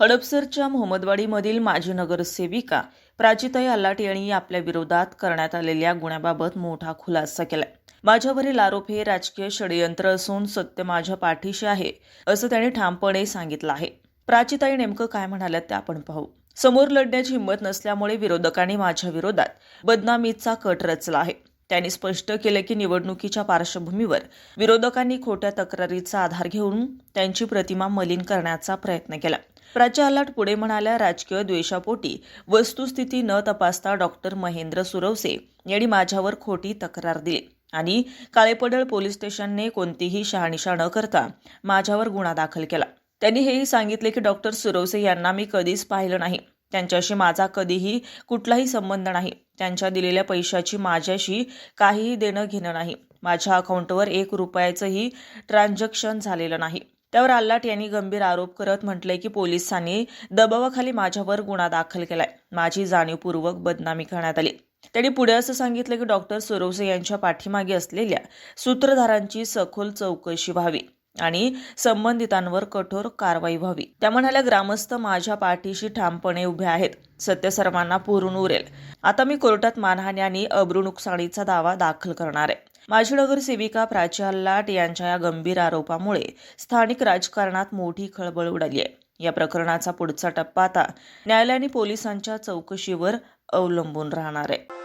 हडपसरच्या मोहम्मदवाडीमधील माजी नगरसेविका प्राचिताई अल्लाट यांनी आपल्या विरोधात करण्यात आलेल्या गुन्ह्याबाबत मोठा खुलासा केलाय. माझ्यावरील आरोप हे राजकीय षडयंत्र असून सत्य माझ्या पाठीशी आहे असं त्याने ठामपणे सांगितलं आहे. प्राचिताई नेमकं काय म्हणाल्यात ते आपण पाहू. समोर लढण्याची हिंमत नसल्यामुळे विरोधकांनी माझ्या विरोधात बदनामीचा कट रचला आहे. त्यांनी स्पष्ट केले की निवडणुकीच्या पार्श्वभूमीवर विरोधकांनी खोट्या तक्रारीचा आधार घेऊन त्यांची प्रतिमा मलिन करण्याचा प्रयत्न केला. प्राच्या अलाट पुढे म्हणाल्या राजकीय द्वेषापोटी वस्तुस्थिती न तपासता डॉक्टर महेंद्र सुरवसे यांनी माझ्यावर खोटी तक्रार दिली. आणि काळेपडळ पोलीस स्टेशनने कोणतीही शहानिशा न करता माझ्यावर गुन्हा दाखल केला. त्यांनी हेही सांगितले की डॉक्टर सुरवसे यांना मी कधीच पाहिलं नाही. त्यांच्याशी माझा कधीही कुठलाही संबंध नाही. त्यांच्या दिलेल्या पैशाची माझ्याशी काहीही देणं घेणं नाही. माझ्या अकाउंटवर एक रुपयाचंही ट्रान्झॅक्शन झालेलं नाही. त्यावर आल्लाट यांनी गंभीर आरोप करत म्हटलंय की पोलिसांनी दबावाखाली माझ्यावर गुन्हा दाखल केलाय. माझी जाणीवपूर्वक बदनामी करण्यात आली. त्यांनी पुढे असं सांगितलं की डॉक्टर सरोसे यांच्या पाठीमागे असलेल्या सूत्रधारांची सखोल चौकशी व्हावी आणि संबंधितांवर कठोर कारवाई व्हावी. त्या म्हणाल्या ग्रामस्थ माझ्या पाठीशी ठामपणे उभे आहेत. सत्य सर्वांना पुरून उरेल. आता मी कोर्टात मानहानी आणि अब्रू नुकसानीचा दावा दाखल करणार आहे. माजी नगरसेविका प्राची लाट यांच्या या गंभीर आरोपामुळे स्थानिक राजकारणात मोठी खळबळ उडाली आहे. या प्रकरणाचा पुढचा टप्पा आता न्यायालयाने पोलिसांच्या चौकशीवर अवलंबून राहणार आहे.